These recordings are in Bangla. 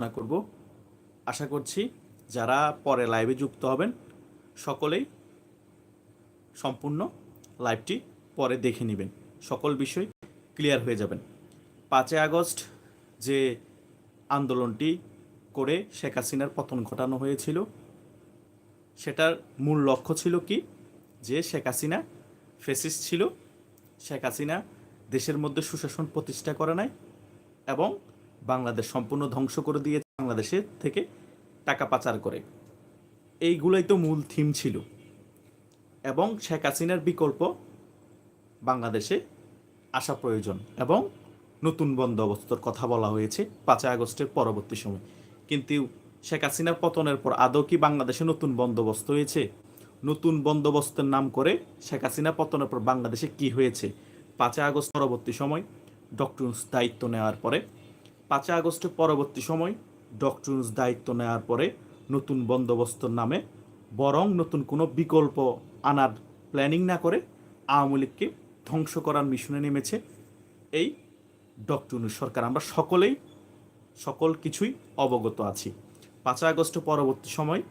আলোচনা করব। আশা করছি যারা পরে লাইভে যুক্ত হবেন, সকলেই সম্পূর্ণ লাইভটি পরে দেখে নেবেন। সকল বিষয় ক্লিয়ার হয়ে যাবেন। পাঁচই আগস্ট যে আন্দোলনটি করে শেখ হাসিনার পতন ঘটানো হয়েছিল, সেটার মূল লক্ষ্য ছিল কি? যে শেখ হাসিনা ফেসিস ছিল, শেখ হাসিনা দেশের মধ্যে সুশাসন প্রতিষ্ঠা করে নাই এবং বাংলাদেশ সম্পূর্ণ ধ্বংস করে দিয়েছে বাংলাদেশের থেকে টাকা পাচার করে। এইগুলোই তো মূল থিম ছিল। এবং শেখ হাসিনার বিকল্প, বাংলাদেশে আসা প্রয়োজন এবং নতুন বন্দোবস্তর কথা বলা হয়েছে পাঁচই আগস্টের পরবর্তী সময়। কিন্তু শেখ হাসিনার পতনের পর আদৌ কি বাংলাদেশে নতুন বন্দোবস্ত হয়েছে? নতুন বন্দোবস্তের নাম করে শেখ হাসিনা পতনের পর বাংলাদেশে কি হয়েছে? পাঁচই আগস্ট পরবর্তী সময় ডক্টর দায়িত্ব নেওয়ার পরে পাঁচই আগস্ট পরবর্তী সময় ডক্টরস দায়িত্ব নেওয়ার পরে নতুন বন্দোবস্তর নামে বরং নতুন কোনো বিকল্প আনার প্ল্যানিং না করে আওয়ামী লীগকে ধ্বংস করার মিশনে নেমেছে এই ডক্টর সরকার। আমরা সকলেই, সকল কিছুই অবগত আছি। পাঁচই আগস্ট পরবর্তী সময়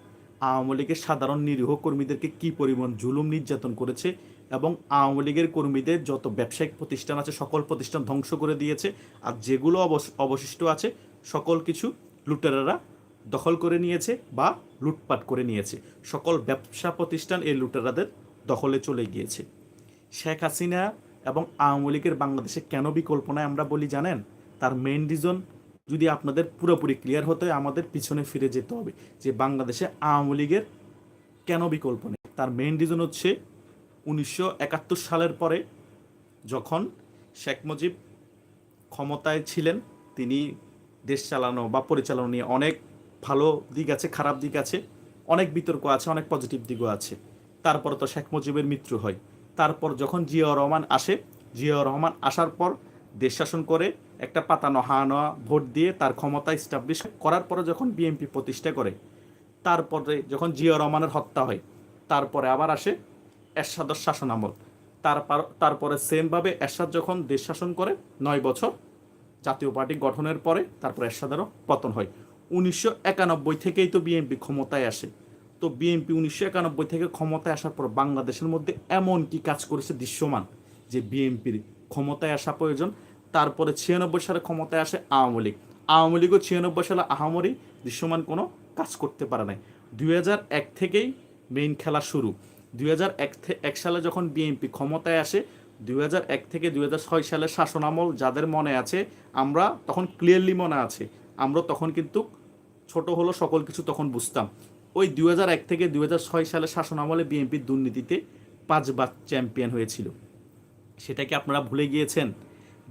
আওয়ামী লীগের সাধারণ নিরীহ কর্মীদেরকে কী পরিমাণ জুলুম নির্যাতন করেছে এবং আওয়ামী লীগের কর্মীদের যত ব্যবসায়িক প্রতিষ্ঠান আছে, সকল প্রতিষ্ঠান ধ্বংস করে দিয়েছে আর যেগুলো অবশ- অবশিষ্ট আছে, সকল কিছু লুটেরারা দখল করে নিয়েছে বা লুটপাট করে নিয়েছে। সকল ব্যবসা প্রতিষ্ঠান এই লুটেরাদের দখলে চলে গিয়েছে। শেখ হাসিনা এবং আওয়ামী লীগের বাংলাদেশে কেন বিকল্প নয় আমরা বলি জানেন? তার মেইন রিজন যদি আপনাদের পুরোপুরি ক্লিয়ার হতে আমাদের পিছনে ফিরে যেতে হবে যে বাংলাদেশে আওয়ামী লীগের কেন বিকল্প নেই। তার মেইন রিজন হচ্ছে উনিশশো একাত্তর সালের পরে যখন শেখ মুজিব ক্ষমতায় ছিলেন, তিনি দেশ চালানো বা পরিচালনা নিয়ে অনেক ভালো দিক আছে, খারাপ দিক আছে, অনেক বিতর্ক আছে, অনেক পজিটিভ দিকও আছে। তারপর তো শেখ মুজিবের মৃত্যু হয়। তারপর যখন জিয়াউর রহমান আসে, জিয়াউর রহমান আসার পর দেশ শাসন করে একটা পাতানো হাওয়া ভোট দিয়ে তার ক্ষমতা স্টাবলিশ করার পরে যখন বিএনপি প্রতিষ্ঠা করে, তারপরে যখন জিয়াউর রহমানের হত্যা হয়, তারপরে আবার আসে এরশাদর শাসন আমল। তারপর তারপরে সেমভাবে এরশাদ যখন দেশ শাসন করে, নয় বছর, জাতীয় পার্টি গঠনের পরে তারপর এরশাদেরও পতন হয়। উনিশশো একানব্বই থেকেই তো বিএনপি ক্ষমতায় আসে। তো বিএনপি উনিশশো একানব্বই থেকে ক্ষমতায় আসার পর বাংলাদেশের মধ্যে এমন কি কাজ করেছে দৃশ্যমান যে বিএনপির ক্ষমতায় আসা প্রয়োজন? তারপরে ছিয়ানব্বই সালে ক্ষমতায় আসে আওয়ামী লীগ। আওয়ামী লীগও ছিয়ানব্বই সালে আহামরি দৃশ্যমান কোনো কাজ করতে পারে নাই। দুই এক থেকেই মেইন খেলা শুরু। দুই এক সালে যখন বিএনপি ক্ষমতায় আসে, দুই থেকে দুই সালের শাসনামল যাদের মনে আছে, আমরা তখন ক্লিয়ারলি মনে আছে। আমরা তখন কিন্তু ছোট হলো সকল কিছু তখন বুঝতাম। ওই দুই থেকে দুই সালের শাসনামলে বিএনপির দুর্নীতিতে পাঁচবার চ্যাম্পিয়ন হয়েছিল। সেটা কি আপনারা ভুলে গিয়েছেন?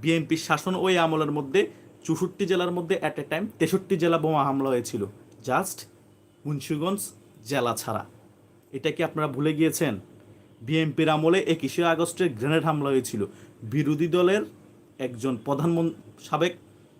বিএনপির শাসন ওই আমলের মধ্যে চৌষট্টি জেলার মধ্যে অ্যাট এ টাইম তেষট্টি জেলা বোমা হামলা হয়েছিল। জাস্ট মুন্সিগঞ্জ জেলা ছাড়া। এটা কি আপনারা ভুলে গিয়েছেন? বিএনপির আমলে একুশে আগস্টে গ্রেনেড হামলা হয়েছিল। বিরোধী দলের একজন প্রধানমন্ত্রী সাবেক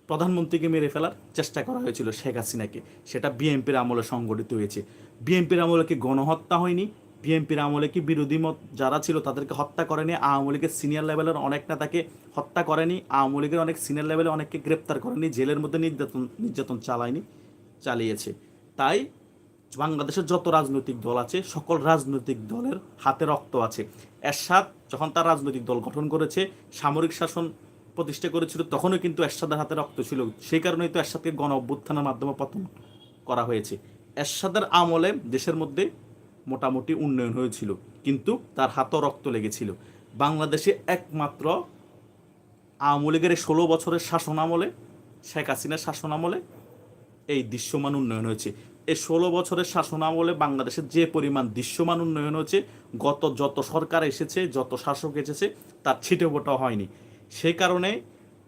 প্রধানমন্ত্রীকে মেরে ফেলার চেষ্টা করা হয়েছিল শেখ হাসিনাকে। সেটা বিএনপির আমলে সংগঠিত হয়েছে। বিএনপির আমলে কি গণহত্যা হয়নি? বিএনপির আমলে কি বিরোধী মত যারা ছিল তাদেরকে হত্যা করেনি? আওয়ামী লীগের সিনিয়র লেভেলের অনেক নেতাকে হত্যা করেনি? আওয়ামী লীগের অনেক সিনিয়র লেভেলে অনেককে গ্রেপ্তার করেনি? জেলের মধ্যে নির্যাতন নির্যাতন চালায়নি, চালিয়েছে। তাই বাংলাদেশের যত রাজনৈতিক দল আছে, সকল রাজনৈতিক দলের হাতে রক্ত আছে। এরশাদ যখন তার রাজনৈতিক দল গঠন করেছে, সামরিক শাসন প্রতিষ্ঠা করেছিল, তখনও কিন্তু এরশাদের হাতে রক্ত ছিল। সেই কারণেই তো এরশাদকে গণ অভ্যুত্থানের মাধ্যমে পতন করা হয়েছে। এরশাদের আমলে দেশের মধ্যে মোটামুটি উন্নয়ন হয়েছিল, কিন্তু তার হাতও রক্ত লেগেছিল। বাংলাদেশে একমাত্র আওয়ামী লীগের ষোলো বছরের শাসন আমলে, শেখ হাসিনার শাসন আমলে এই দৃশ্যমান উন্নয়ন হয়েছে। এই ষোলো বছরের শাসন আমলে বাংলাদেশের যে পরিমাণ দৃশ্যমান উন্নয়ন হয়েছে, গত যত সরকার এসেছে, যত শাসক এসেছে, তার ছিটে ফোটা হয়নি। সেই কারণে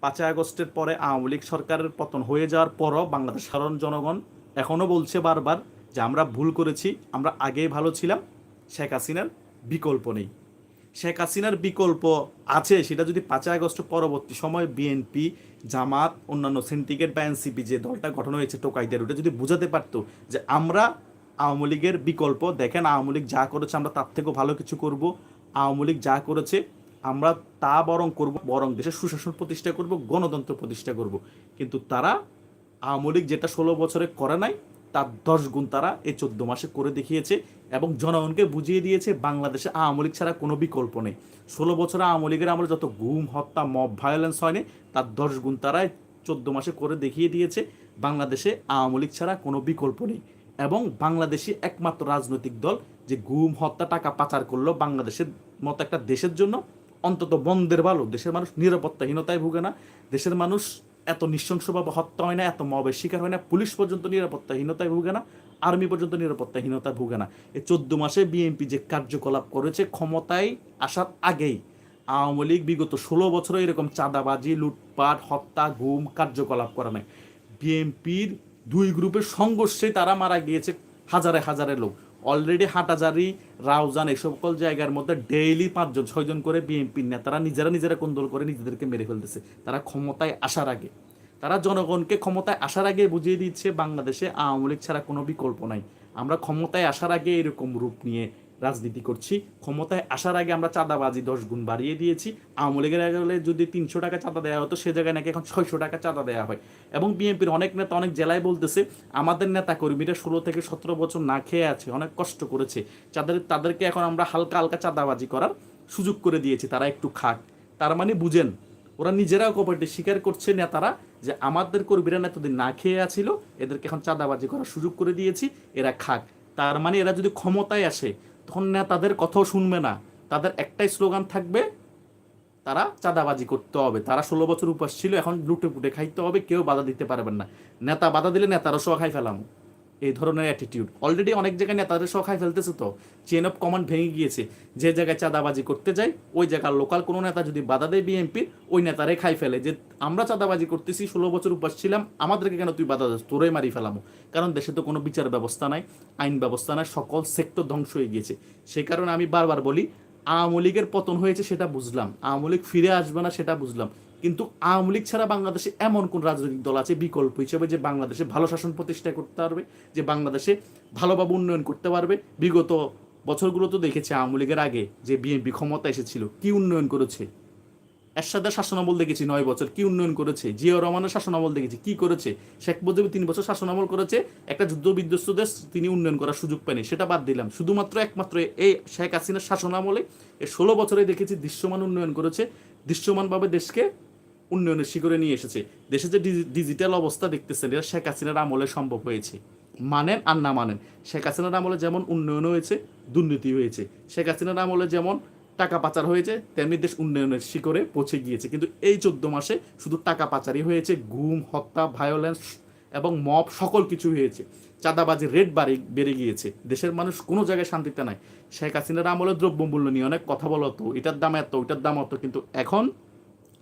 পাঁচই আগস্টের পরে আওয়ামী লীগ সরকারের পতন হয়ে যাওয়ার পরও বাংলাদেশ সাধারণ জনগণ এখনও বলছে বারবার যে আমরা ভুল করেছি, আমরা আগেই ভালো ছিলাম, শেখ হাসিনার বিকল্প নেই। শেখ হাসিনার বিকল্প আছে, সেটা যদি পাঁচই আগস্ট পরবর্তী সময় বিএনপি জামাত, অন্যান্য সিন্ডিকেট বা এনসিপি যে দলটা গঠন হয়েছে টোকাইদের, ওটা যদি বোঝাতে পারতো যে আমরা আওয়ামী লীগের বিকল্প, দেখেন আওয়ামী লীগ যা করেছে আমরা তার থেকেও ভালো কিছু করব, আওয়ামী লীগ যা করেছে আমরা তা বরং করব, বরং দেশের সুশাসন প্রতিষ্ঠা করব, গণতন্ত্র প্রতিষ্ঠা করব। কিন্তু তারা আওয়ামী লীগ যেটা ষোলো বছরে করে নাই তার দশ গুণ তারা এই চোদ্দ মাসে করে দেখিয়েছে এবং জনগণকে বুঝিয়ে দিয়েছে বাংলাদেশে আওয়ামী লীগ ছাড়া কোনো বিকল্প নেই। ষোলো বছরে আওয়ামী লীগের আমলে যত গুম, হত্যা, মব ভায়োলেন্স হয়নি, তার দশ গুণ তারা চোদ্দ মাসে করে দেখিয়ে দিয়েছে বাংলাদেশে আওয়ামী লীগ ছাড়া কোনো বিকল্প নেই। এবং বাংলাদেশি একমাত্র রাজনৈতিক দল যে গুম, হত্যা, টাকা পাচার করল বাংলাদেশের মতো একটা দেশের জন্য। অন্তত বন্ধের ভালো দেশের মানুষ নিরাপত্তাহীনতায় ভুগে না, দেশের মানুষ এত নৃশংসভাবে হত্যা হয় না, এত মবের শিকার হয় না, পুলিশ পর্যন্ত নিরাপত্তাহীনতায় ভুগে না, আর্মি পর্যন্ত নিরাপত্তাহীনতায় ভুগে না। এই চোদ্দ মাসে বিএনপি যে কার্যকলাপ করেছে ক্ষমতায় আসার আগেই আওয়ামী লীগ বিগত ষোলো বছরে এরকম চাঁদাবাজি, লুটপাট, হত্যা ঘুম কার্যকলাপ করে নাই। বিএনপির দুই গ্রুপের সংঘর্ষে তারা মারা গিয়েছে হাজারে হাজারে লোক। অলরেডি হাটাজারি, রাউজান এই সকল জায়গার মধ্যে ডেইলি পাঁচজন, ছয়জন করে বিএনপির নেতারা নিজেরা নিজেরা কোন্দল করে নিজেদেরকে মেরে ফেলতেছে। তারা ক্ষমতায় আসার আগে। তারা জনগণকে ক্ষমতায় আসার আগে বুঝিয়ে দিচ্ছে, বাংলাদেশে আওয়ামী লীগ ছাড়া কোনো বিকল্প নাই। আমরা ক্ষমতায় আসার আগে এরকম রূপ নিয়ে রাজনীতি করছি। ক্ষমতায় আসার আগে আমরা চাঁদাবাজি দশ গুণ বাড়িয়ে দিয়েছি। আওয়ামী লীগের আগে যদি তিনশো টাকা চাঁদা দেওয়া হতো, সে জায়গায় নাকি এখন ছয়শো টাকা চাঁদা দেওয়া হয়। এবং বিএনপির অনেক নেতা অনেক জেলায় বলতেছে, আমাদের নেতা কর্মীরা ষোলো থেকে সতেরো বছর না খেয়ে আছে, অনেক কষ্ট করেছে। তাদের তাদেরকে এখন আমরা হালকা হালকা চাঁদাবাজি করার সুযোগ করে দিয়েছি, তারা একটু খাক। তার মানে বুঝেন, ওরা নিজেরাও কপারটি স্বীকার করছে নেতারা যে আমাদের কর্মীরা এতদিন না খেয়ে আছিল, এদেরকে এখন চাঁদাবাজি করার সুযোগ করে দিয়েছি, এরা খাক। তার মানে এরা যদি ক্ষমতায় আসে তখন নেতাদের কথাও শুনবে না। তাদের একটাই স্লোগান থাকবে, তারা চাঁদাবাজি করতে হবে। তারা ষোলো বছর উপাস ছিল, এখন লুটে পুটে খাইতে হবে, কেউ বাধা দিতে পারবেন না। নেতা বাধা দিলে নেতারা সহ খাই ফেলাম। এই ধরনের অ্যাটিটিউড অলরেডি অনেক জায়গায় নেতাদের সহ খাই ফেলতেছে তো। চেন অফ কমান্ড ভেঙে গিয়েছে। যে জায়গায় চাঁদাবাজি করতে যায় ওই জায়গার লোকাল কোনো নেতা যদি বাধা দেয় বিএনপির ওই নেতারে খাই ফেলে। যে আমরা চাঁদাবাজি করতেছি, ষোলো বছর উপাস ছিলাম, আমাদেরকে কেন তুই বাধা দিস? তোরাই মারি ফেলামো। কারণ দেশে তো কোনো বিচার ব্যবস্থা নাই, আইন ব্যবস্থা নাই, সকল সেক্টর ধ্বংস হয়ে গিয়েছে। সেই কারণে আমি বারবার বলি, আওয়ামী লীগের পতন হয়েছে সেটা বুঝলাম। আওয়ামী লীগ ফিরে আসবে না সেটা বুঝলাম। কিন্তু আওয়ামী লীগ ছাড়া বাংলাদেশে এমন কোন রাজনৈতিক দল আছে বিকল্প হিসেবে যে বাংলাদেশে ভালো শাসন প্রতিষ্ঠা করতে পারবে, যে বাংলাদেশে ভালোভাবে উন্নয়ন করতে পারবে? বিগত বছরগুলো তো দেখেছে আওয়ামী লীগের আগে যে বিএনপি ক্ষমতা এসেছিল, কি উন্নয়ন করেছে? এরশাদের শাসনামল দেখেছি নয় বছর, কি উন্নয়ন করেছে? জিয়া রহমানের শাসনামল দেখেছি, কি করেছে? শেখ মুজিব তিন বছর শাসনামল করেছে, একটা যুদ্ধ বিধ্বস্ত দেশ তিনি উন্নয়ন করার সুযোগ পায়নি, সেটা বাদ দিলাম। শুধুমাত্র একমাত্র এই শেখ হাসিনার শাসনামলে এই ষোলো বছরে দেখেছি দৃশ্যমান উন্নয়ন করেছে, দৃশ্যমানভাবে দেশকে উন্নয়নের শিখরে নিয়ে এসেছে। দেশে যে ডিজিটাল অবস্থা দেখতেছেন, এটা শেখ হাসিনার আমলে সম্ভব হয়েছে। মানেন আর না মানেন, শেখ হাসিনার আমলে যেমন উন্নয়ন হয়েছে, দুর্নীতি হয়েছে। শেখ হাসিনার আমলে যেমন টাকা পাচার হয়েছে, তেমনি দেশ উন্নয়নের শিখরে পৌঁছে গিয়েছে। কিন্তু এই চোদ্দ মাসে শুধু টাকা পাচারই হয়েছে, গুম, হত্যা ভায়োলেন্স এবং মব সকল কিছু হয়েছে। চাঁদাবাজি রেট বাড়ি বেড়ে গিয়েছে। দেশের মানুষ কোনো জায়গায় শান্তিতে নাই। শেখ হাসিনার আমলে দ্রব্যমূল্য নিয়ে অনেক কথা বলো তো, এটার দাম এত, ওইটার দাম অত, কিন্তু এখন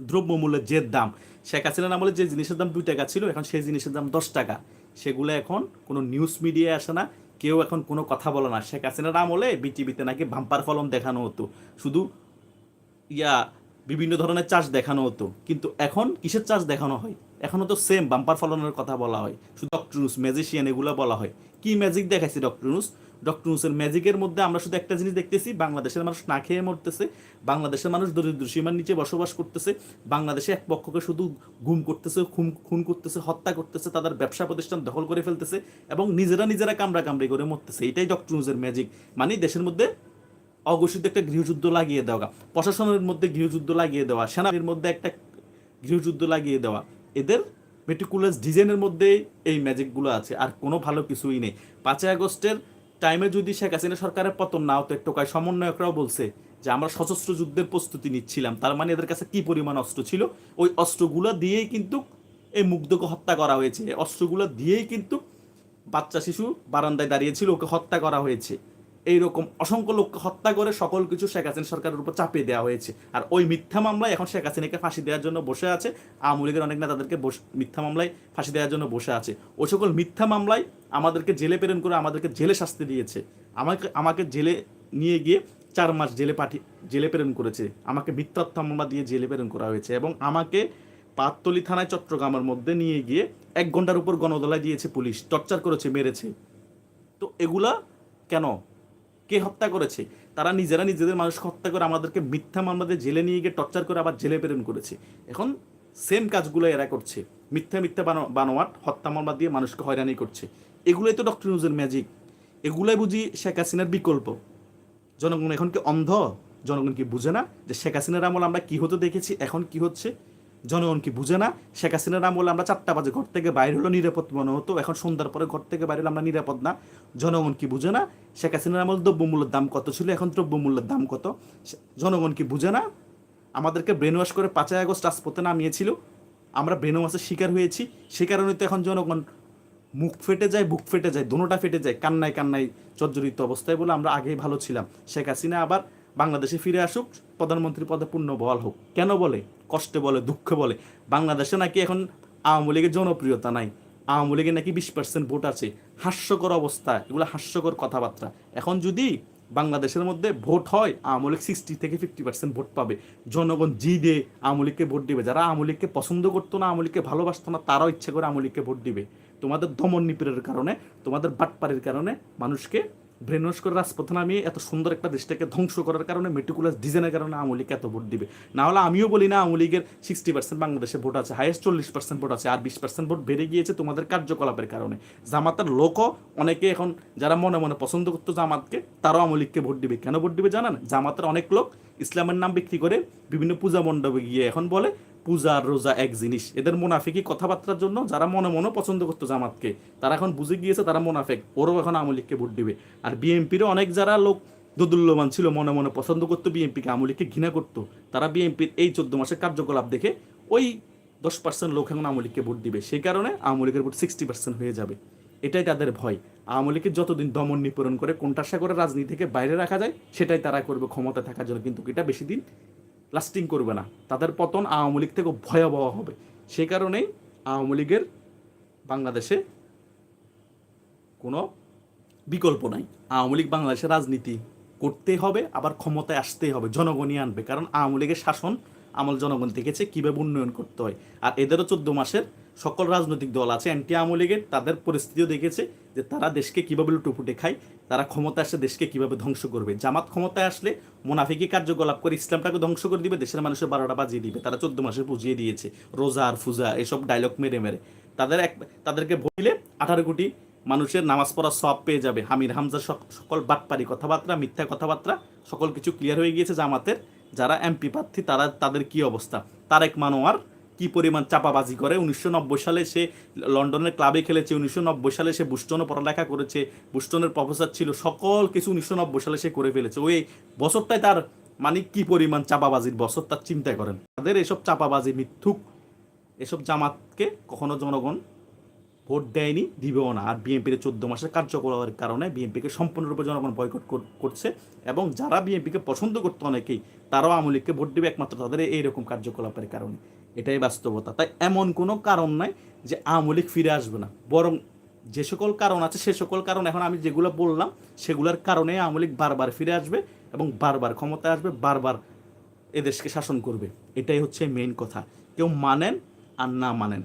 দ্রব্যমূল্যের যে দাম, শেখ হাসিনার আমলে যে জিনিসের দাম দুই টাকা ছিল, এখন সেই জিনিসের দাম দশ টাকা। সেগুলো এখন কোনো নিউজ মিডিয়ায় আসে না, কেউ এখন কোনো কথা বলে না। শেখ হাসিনার আমলে বিটিভিতে নাকি বাম্পার ফলন দেখানো হতো, শুধু ইয়া বিভিন্ন ধরনের চাষ দেখানো হতো। কিন্তু এখন কিসের চাষ দেখানো হয়? এখনও তো সেম বাম্পার ফলনের কথা বলা হয়। শুধু ডক্টরুস ম্যাজিশিয়ান এগুলো বলা হয়। কি ম্যাজিক দেখাইছে ডক্টরুস ডক্টরুসের ম্যাজিকের মধ্যে আমরা শুধু একটা জিনিস দেখতেছি, বাংলাদেশের মানুষ না খেয়ে মরতেছে, বাংলাদেশের মানুষ দরিদ্র সীমার নিচে বসবাস করতেছে, বাংলাদেশে এক পক্ষকে শুধু গুম করতেছে, খুন খুন করতেছে, হত্যা করতেছে, তাদের ব্যবসা প্রতিষ্ঠান দখল করে ফেলতেছে এবং নিজেরা নিজেরা কামড়া কামড়ি করে মরতেছে। এটাই ডক্টর ডক্টরুসের ম্যাজিক। মানে দেশের মধ্যে অঘোষিত একটা গৃহযুদ্ধ লাগিয়ে দেওয়া, প্রশাসনের মধ্যে গৃহযুদ্ধ লাগিয়ে দেওয়া, সেনাদের মধ্যে একটা গৃহযুদ্ধ লাগিয়ে দেওয়া, এদের মেটিকুলাস ডিজাইনের মধ্যে এই ম্যাজিকগুলো আছে, আর কোনো ভালো কিছুই নেই। পাঁচই আগস্টের টাইমে যদি শেখ হাসিনা সরকারের পতন না হতো, একটু সমন্বয়করাও বলছে যে আমরা সশস্ত্র যুদ্ধের প্রস্তুতি নিচ্ছিলাম। তার মানে এদের কাছে কি পরিমাণ অস্ত্র ছিল? ওই অস্ত্রগুলো দিয়েই কিন্তু এই মুগ্ধকে হত্যা করা হয়েছে। অস্ত্রগুলো দিয়েই কিন্তু বাচ্চা শিশু বারান্দায় দাঁড়িয়েছিল ওকে হত্যা করা হয়েছে। এইরকম অসংখ্য লোককে হত্যা করে সকল কিছু শেখ হাসিনা সরকারের উপর চাপিয়ে দেওয়া হয়েছে। আর ওই মিথ্যা মামলায় এখন শেখ হাসিনাকে ফাঁসি দেওয়ার জন্য বসে আছে। আওয়ামী লীগের অনেক নেতাদেরকে মিথ্যা মামলায় ফাঁসি দেওয়ার জন্য বসে আছে। ওই সকল মিথ্যা মামলায় আমাদেরকে জেলে প্রেরণ করে আমাদেরকে জেলে শাস্তি দিয়েছে। আমাকে আমাকে জেলে নিয়ে গিয়ে চার মাস জেলে পাঠিয়ে জেলে প্রেরণ করেছে। আমাকে মিথ্যাত্মা মামলা দিয়ে জেলে প্রেরণ করা হয়েছে এবং আমাকে পাততলি থানায় চট্টগ্রামের মধ্যে নিয়ে গিয়ে এক ঘণ্টার উপর গণদলায় দিয়েছে পুলিশ, টর্চার করেছে, মেরেছে। তো এগুলা কেন? কে হত্যা করেছে? তারা নিজেরা নিজেদের মানুষকে হত্যা করে আমাদেরকে মিথ্যা মামলাতে জেলে নিয়ে গিয়ে টর্চার করে আবার জেলে প্রেরণ করেছে। এখন সেম কাজগুলো এরা করছে। মিথ্যা মিথ্যা বানো- বানোয়াট, হত্যা মামলা দিয়ে মানুষকে হয়রানি করছে। এগুলোই তো ডক্টর নিউজের ম্যাজিক এগুলোই বুঝি শেখ হাসিনার বিকল্প। জনগণ এখন কি অন্ধ? জনগণ কি বুঝে না যে শেখ হাসিনার আমল আমরা কি হতে দেখেছি? এখন কি হচ্ছে? জনগণ কি বুঝে না? শেখ হাসিনার আমলে আমরা চারটা বাজে ঘর থেকে বাইরে হলো, নিরাপদ মনে হতো। এখন সন্ধ্যার পরে ঘর থেকে বাইরে আমরা নিরাপদ না। জনগণ কি বুঝে না? শেখ হাসিনার আমল দ্রব্যমূল্যের দাম কত ছিল? এখন দ্রব্যমূল্যের দাম কত? জনগণ কি বুঝে না? আমাদেরকে ব্রেন ওয়াশ করে পাঁচই আগস্ট রাজপথে নামিয়েছিল। আমরা ব্রেন ওয়াশের শিকার হয়েছি। সে কারণে তো এখন জনগণ মুখ ফেটে যায়, বুক ফেটে যায়, দোনোটা ফেটে যায়, কান্নায় কান্নায় জর্জরিত অবস্থায় বলে আমরা আগেই ভালো ছিলাম। শেখ হাসিনা আবার বাংলাদেশে ফিরে আসুক, প্রধানমন্ত্রী পদে পূর্ণ বল হোক। কেন বলে? কষ্টে বলে, দুঃখে বলে। বাংলাদেশে নাকি এখন আওয়ামী লীগের জনপ্রিয়তা নাই। আওয়ামী লীগের নাকি বিশ পার্সেন্ট ভোট আছে। হাস্যকর অবস্থা। এগুলো হাস্যকর কথাবার্তা। এখন যদি বাংলাদেশের মধ্যে ভোট হয়, আওয়ামী লীগ সিক্সটি থেকে ফিফটি পার্সেন্ট ভোট পাবে। জনগণ জি দিয়ে আওয়ামী লীগকে ভোট দিবে। যারা আওয়ামী লীগকে পছন্দ করতো না, আওয়ামী লীগকে ভালোবাসতো না, তারাও ইচ্ছে করে আওয়ামী লীগকে ভোট দিবে। তোমাদের দমন নিপীড়ের কারণে, তোমাদের বাটপাড়ির কারণে মানুষকে ব্রেনওয়াশ করে রাজপথে এত সুন্দর একটা দেশটাকে ধ্বংস করার কারণে মেটিকুলাস ডিজাইনের কারণে আওয়ামী লীগ এত ভোট দিবে। না হলে আমিও বলি না আওয়ামী লীগের সিক্সটি পার্সেন্ট বাংলাদেশে ভোট আছে হাইয়েস্ট চল্লিশ পার্সেন্ট ভোট আছে, আর বিশ পার্সেন্ট ভোট বেড়ে গিয়েছে তোমাদের কার্যকলাপের কারণে। জামাতের লোকও অনেকে এখন যারা মনে মনে পছন্দ করতো জামাতকে, তারাও আওয়ামী লীগকে ভোট দিবে। কেন ভোট দিবে জানেন? জামাতের অনেক লোক ইসলামের নাম বিক্রি করে বিভিন্ন পূজা মণ্ডপে গিয়ে এখন বলে পূজা আর রোজা এক জিনিস। এদের মোনাফিকি কথাবার্তার জন্য যারা মনে মনে পছন্দ করতো জামাতকে। তারা এখন বুঝে গিয়েছে তারা মোনাফেক। ওরও এখন আওয়ামী লীগকে ভোট দিবে। আর বিএনপিরও অনেক যারা লোক দোদুল্যমান ছিল, মনে মনে পছন্দ করতো বিএনপিকে আওয়ামী লীগকে ঘৃণা করতো, তারা বিএনপির এই চোদ্দ মাসের কার্যকলাপ দেখে ওই দশ পার্সেন্ট লোক এখন আওয়ামী লীগকে ভোট দিবে। সেই কারণে আওয়ামী লীগের ভোট সিক্সটি পার্সেন্ট হয়ে যাবে। এটাই তাদের ভয়। আওয়ামী লীগকে যতদিন দমন নিপীড়ন করে কোনটাশা করে রাজনীতি থেকে বাইরে রাখা যায়, সেটাই তারা করবে ক্ষমতা থাকার জন্য। কিন্তু এটা বেশি দিন লাস্টিং করবে না। তাদের পতন আওয়ামী লীগ থেকে ভয়াবহ হবে। সেই কারণেই আওয়ামী লীগের বাংলাদেশে কোনো বিকল্প নাই। আওয়ামী লীগ বাংলাদেশের রাজনীতি করতে হবে, আবার ক্ষমতায় আসতেই হবে, জনগণই আনবে। কারণ আওয়ামী লীগের শাসন আমল জনগণ দেখেছে কীভাবে উন্নয়ন করতে হয়? আর এদেরও চোদ্দ মাসের সকল রাজনৈতিক দল আছে অ্যান্টি আওয়ামী লীগের, তাদের পরিস্থিতিও দেখেছে যে তারা দেশকে কীভাবে লুটুপুটে খায়, তারা ক্ষমতা আসলে দেশকে কীভাবে ধ্বংস করবে। জামাত ক্ষমতায় আসলে মোনাফিকি কার্যকলাপ করে, ইসলামটাকে ধ্বংস করে দিবে, দেশের মানুষের বারোটা বাজিয়ে দিবে, তারা চোদ্দ মাসে বুঝিয়ে দিয়েছে, রোজা আর ফুজা এসব ডায়লগ মেরে মেরে। তাদের এক তাদেরকে বলিলে আঠারো কোটি মানুষের নামাজ পড়ার সব পেয়ে যাবে। হামির হামজা সক- সকল বাটপারি কথাবার্তা, মিথ্যা কথাবার্তা, সকল কিছু ক্লিয়ার হয়ে গিয়েছে জামাতের। যারা এমপি প্রার্থী, তারা তাদের কি অবস্থা? তারেক মানোয়ার কি পরিমাণ চাপাবাজি করে। উনিশশো নব্বই সালে সে লন্ডনের ক্লাবে খেলেছে, উনিশশো নব্বই সালে সে বুস্টনে পড়ালেখা করেছে, বুস্টনের প্রফেসর ছিল, সকল কিছু উনিশশো নব্বই সালে সে করে ফেলেছে। ওই বছরটাই তার মানে কি পরিমাণ চাপাবাজির বছর, তার চিন্তা করেন। তাদের এসব চাপাবাজি মিথ্যুক, এসব জামাতকে কখনো জনগণ ভোট দেয়নি, দিবেও না। আর বিএনপির চোদ্দ মাসের কার্যকলাপের কারণে বিএনপিকে সম্পূর্ণরূপে জনগণ বয়কট করছে এবং যারা বিএনপিকে পছন্দ করতো অনেকেই, তারাও আওয়ামী লীগকে ভোট দেবে একমাত্র তাদের এইরকম কার্যকলাপের কারণে। এটাই বাস্তবতা। তাই এমন কোনো কারণ নাই যে আওয়ামী লীগ ফিরে আসবে না। বরং যে সকল কারণ আছে, সে সকল কারণ এখন আমি যেগুলো বললাম, সেগুলোর কারণে আওয়ামী লীগ বারবার ফিরে আসবে এবং বারবার ক্ষমতায় আসবে, বারবার এদেশকে শাসন করবে। এটাই হচ্ছে মেইন কথা। কেউ মানেন আর না মানেন,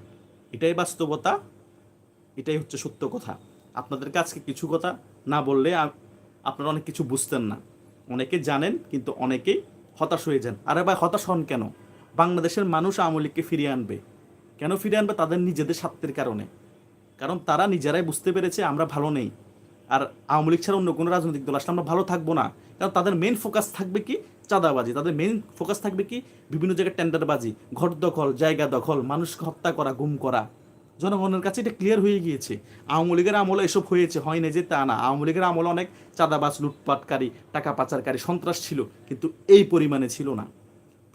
এটাই বাস্তবতা, এটাই হচ্ছে সত্য কথা। আপনাদেরকে আজকে কিছু কথা না বললে আপনারা অনেক কিছু বুঝতেন না। অনেকে জানেন, কিন্তু অনেকেই হতাশ হয়ে যান। আরে ভাই, হতাশ হন কেন? বাংলাদেশের মানুষ আওয়ামী লীগকে ফিরিয়ে আনবে। কেন ফিরিয়ে আনবে? তাদের নিজেদের স্বার্থের কারণে। কারণ তারা নিজেরাই বুঝতে পেরেছে আমরা ভালো নেই। আর আওয়ামী লীগ ছাড়া অন্য কোনো রাজনৈতিক দল আসলে আমরা ভালো থাকব না। কারণ তাদের মেন ফোকাস থাকবে কি? চাঁদাবাজি। তাদের মেন ফোকাস থাকবে কি? বিভিন্ন জায়গায় টেন্ডারবাজি, ঘর দখল, জায়গা দখল, মানুষকে হত্যা করা, গুম করা। জনগণের কাছে এটা ক্লিয়ার হয়ে গিয়েছে। আওয়ামী লীগের আমলে এসব হয়েছে। হয় না যে তা না। আওয়ামী লীগের আমলে অনেক চাঁদাবাজ, লুটপাটকারী, টাকা পাচারকারী সন্ত্রাস ছিল, কিন্তু এই পরিমাণে ছিল না।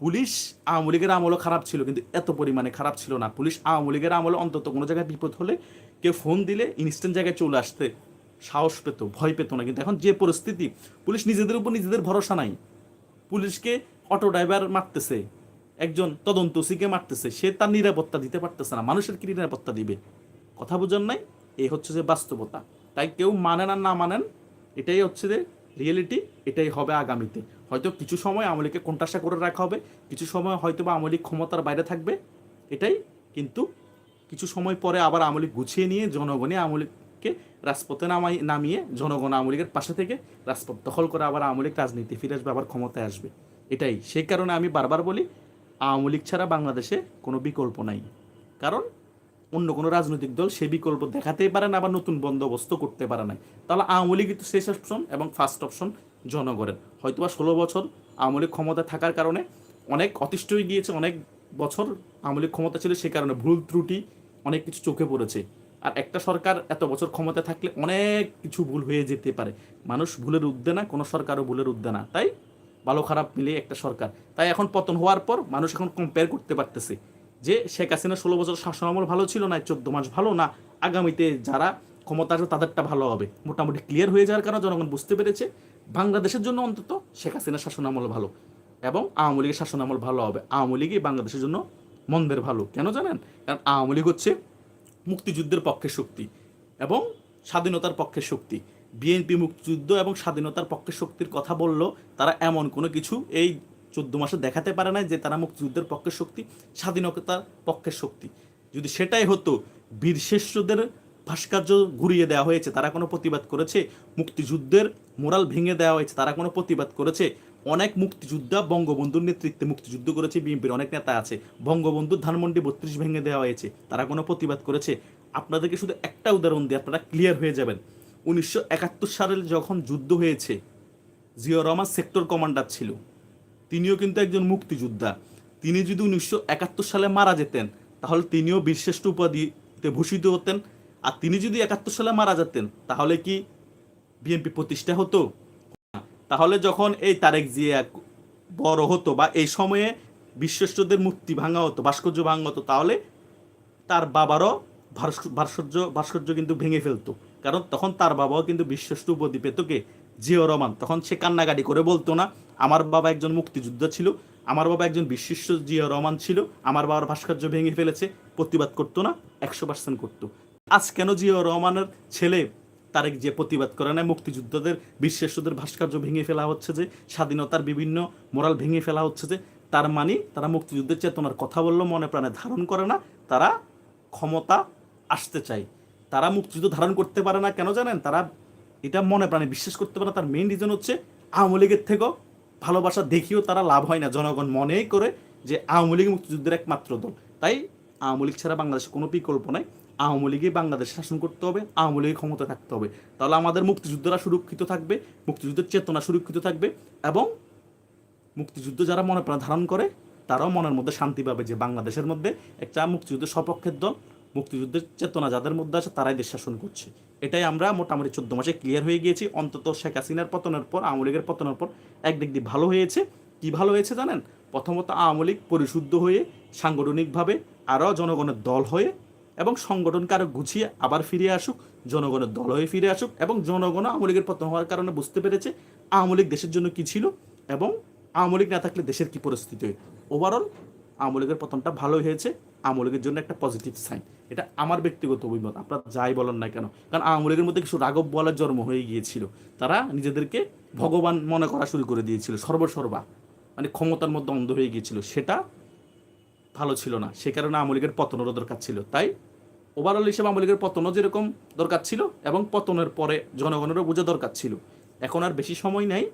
পুলিশ আওয়ামী লীগের আমলও খারাপ ছিল, কিন্তু এত পরিমাণে খারাপ ছিল না। পুলিশ আওয়ামী লীগের আমলে অন্তত কোনো জায়গায় বিপদ হলে কেউ ফোন দিলে ইনস্ট্যান্ট জায়গায় চলে আসতে সাহস পেত, ভয় পেত না। কিন্তু এখন যে পরিস্থিতি, পুলিশ নিজেদের উপর নিজেদের ভরসা নাই। পুলিশকে অটো ড্রাইভার মারতেছে, একজন তদন্তসিকে মারতেছে, সে তার নিরাপত্তা দিতে পারতেছে না, মানুষের কি নিরাপত্তা দিবে? কথা বোঝার নাই? এই হচ্ছে যে বাস্তবতা। তাই কেউ মানেন আর না মানেন, এটাই হচ্ছে যে রিয়েলিটি এটাই হবে আগামীতে। হয়তো কিছু সময় আমলিকে কোনটাশা করে রাখা হবে, কিছু সময় হয়তো বা আমলিক ক্ষমতার বাইরে থাকবে, এটাই কিন্তু কিছু সময় পরে আবার আমলিক গুছিয়ে নিয়ে জনগণই আমলিককে রাজপথে নামাই, নামিয়ে জনগণ আমলিকের পাশে থেকে রাজপথ দখল করে আবার আমলিক রাজনীতি ফিরে আসবে, আবার ক্ষমতায় আসবে। এটাই, সেই কারণে আমি বারবার বলি আওয়ামী লীগ ছাড়া বাংলাদেশে কোনো বিকল্প নাই। কারণ অন্য কোনো রাজনৈতিক দল সে বিকল্প দেখাতেই পারে না আবার নতুন বন্দোবস্ত করতে পারে না। তাহলে আওয়ামী লীগ তো শেষ অপশন এবং ফার্স্ট অপশন জনগণের। হয়তোবা ষোলো বছর আওয়ামী লীগ ক্ষমতা থাকার কারণে অনেক অতিষ্ঠ হয়ে গিয়েছে, অনেক বছর আওয়ামী লীগ ক্ষমতা ছিল সে কারণে ভুল ত্রুটি, অনেক কিছু চোখে পড়েছে। আর একটা সরকার এত বছর ক্ষমতা থাকলে অনেক কিছু ভুল হয়ে যেতে পারে। মানুষ ভুলের উদ্দে না, কোনো সরকারও ভুলের উদ্দে না। তাই ভালো খারাপ মিলিয়ে একটা সরকার। তাই এখন পতন হওয়ার পর মানুষ এখন কম্পেয়ার করতে পারতেছে যে শেখ হাসিনা ষোলো বছর শাসন আমল ভালো ছিল না চোদ্দ মাস ভালো না, আগামীতে যারা ক্ষমতা আসবে তাদেরটা ভালো হবে। মোটামুটি ক্লিয়ার হয়ে যাওয়ার কারণে জনগণ বুঝতে পেরেছে বাংলাদেশের জন্য অন্তত শেখ হাসিনার শাসন আমল ভালো এবং আওয়ামী লীগের শাসন আমল ভালো হবে। আওয়ামী লীগই বাংলাদেশের জন্য মন্দের ভালো, কেন জানেন? কারণ আওয়ামী লীগ হচ্ছে মুক্তিযুদ্ধের পক্ষের শক্তি এবং স্বাধীনতার পক্ষের শক্তি। বিএনপি মুক্তিযুদ্ধ এবং স্বাধীনতার পক্ষের শক্তির কথা বলল, তারা এমন কোনো কিছু এই চোদ্দ মাসে দেখাতে পারে না যে তারা মুক্তিযুদ্ধের পক্ষের শক্তি, স্বাধীনতার পক্ষের শক্তি। যদি সেটাই হতো বীরশ্রেষ্ঠদের ভাস্কর্য ঘুরিয়ে দেওয়া হয়েছে, তারা কোনো প্রতিবাদ করেছে। মুক্তিযুদ্ধের মোরাল ভেঙে দেওয়া হয়েছে, তারা কোনো প্রতিবাদ করেছে। অনেক মুক্তিযোদ্ধা বঙ্গবন্ধুর নেতৃত্বে মুক্তিযুদ্ধ করেছে, বিএনপির অনেক নেতা আছে। বঙ্গবন্ধুর ধানমন্ডি বত্রিশ ভেঙে দেওয়া হয়েছে, তারা কোনো প্রতিবাদ করেছে। আপনাদেরকে শুধু একটা উদাহরণ দিয়ে আপনারা ক্লিয়ার হয়ে যাবেন। উনিশশো একাত্তর সালে যখন যুদ্ধ হয়েছে, জিয়া রহমান সেক্টর কমান্ডার ছিল। তিনিও কিন্তু একজন মুক্তিযোদ্ধা। তিনি যদি উনিশশো একাত্তর সালে মারা যেতেন, তাহলে তিনিও বীরশ্রেষ্ঠ উপাধিতে ভূষিত হতেন। আর তিনি যদি একাত্তর সালে মারা যেতেন, তাহলে কি বিএনপি প্রতিষ্ঠা হতো? তাহলে যখন এই তারেক জিয়া বড় হতো বা এই সময়ে বিশ্বস্তদের মূর্তি ভাঙা হতো, ভাস্কর্য ভাঙা হতো, তাহলে তার বাবারও ভাস্কর্য ভাস্কর্য কিন্তু ভেঙে ফেলতো। কারণ তখন তার বাবাও কিন্তু বিশ্বস্ত উপাধি পেত কে? জিও রহমান। তখন সে কান্নাকাটি করে বলতো না, আমার বাবা একজন মুক্তিযোদ্ধা ছিল, আমার বাবা একজন বিশিষ্ট জিয়া রহমান ছিল, আমার বাবার ভাস্কর্য ভেঙে ফেলেছে। প্রতিবাদ করতো না, একশো পার্সেন্ট করতো। আজ কেন জিয়া রহমানের ছেলে তারেক যে প্রতিবাদ করে না মুক্তিযুদ্ধদের বিশ্বেশ্বদের ভাস্কর্য ভেঙে ফেলা হচ্ছে যে, স্বাধীনতার বিভিন্ন মোরাল ভেঙে ফেলা হচ্ছে যে, তার মানে তারা মুক্তিযুদ্ধের চেতনার কথা বলল, মনে প্রাণে ধারণ করে না, তারা ক্ষমতা আসতে চায়। তারা মুক্তিযুদ্ধ ধারণ করতে পারে না কেন জানেন? তারা এটা মনে প্রাণে বিশ্বাস করতে পারে তার মেইন রিজন হচ্ছে আওয়ামী লীগের থেকেও ভালোবাসা দেখিও তারা লাভ হয় না। জনগণ মনেই করে যে, আওয়ামী লীগ মুক্তিযুদ্ধের একমাত্র দল। তাই আওয়ামী লীগ ছাড়া বাংলাদেশে কোনো বিকল্প নাই। আওয়ামী লীগই বাংলাদেশ শাসন করতে হবে, আওয়ামী লীগের ক্ষমতা থাকতে হবে। তাহলে আমাদের মুক্তিযুদ্ধরা সুরক্ষিত থাকবে, মুক্তিযুদ্ধের চেতনা সুরক্ষিত থাকবে এবং মুক্তিযুদ্ধ যারা মনে প্রাণ ধারণ করে, তারাও মনের মধ্যে শান্তি পাবে যে বাংলাদেশের মধ্যে একটা মুক্তিযুদ্ধের সপক্ষের দল, মুক্তিযুদ্ধের চেতনা যাদের মধ্যে আছে তারাই দেশ শাসন করছে। এটাই আমরা মোটামুটি চোদ্দ মাসে ক্লিয়ার হয়ে গিয়েছি। অন্তত শেখ হাসিনার পতনের পর, আওয়ামী লীগের পতনের পর একদিক দিয়ে ভালো হয়েছে। কি ভালো হয়েছে জানেন? প্রথমত আওয়ামী লীগ পরিশুদ্ধ হয়ে সাংগঠনিকভাবে আরও জনগণের দল হয়ে এবং সংগঠনকে আরও গুছিয়ে আবার ফিরে আসুক, জনগণের দল হয়ে ফিরে আসুক এবং জনগণ আওয়ামী লীগের পতন হওয়ার কারণে বুঝতে পেরেছে আওয়ামী লীগ দেশের জন্য কি ছিল এবং আওয়ামী লীগ না থাকলে দেশের কি পরিস্থিতি হয়। ওভারঅল আওয়ামী লীগের পতনটা ভালো হয়েছে, আওয়ামী লীগের জন্য একটা পজিটিভ সাইন এটা আমার ব্যক্তিগত অভিমত, আপনারা যাই বলেন না কেন। কারণ আওয়ামী লীগের মধ্যে কিছু রাগব বলার জন্ম হয়ে গিয়েছিল। তারা নিজেদেরকে ভগবান মনে করা শুরু করে দিয়েছিল, সর্বসর্বা। মানে ক্ষমতার মধ্যে অন্ধ হয়ে গিয়েছিল। সেটা ভালো ছিল না। সে কারণে আওয়ামী লীগের পতনেরও দরকার ছিল। তাই ওভারঅল হিসেবে আওয়ামী লীগের পতনও যেরকম দরকার ছিল এবং পতনের পরে জনগণেরও বোঝা দরকার ছিল। এখন আর বেশি সময় নাই,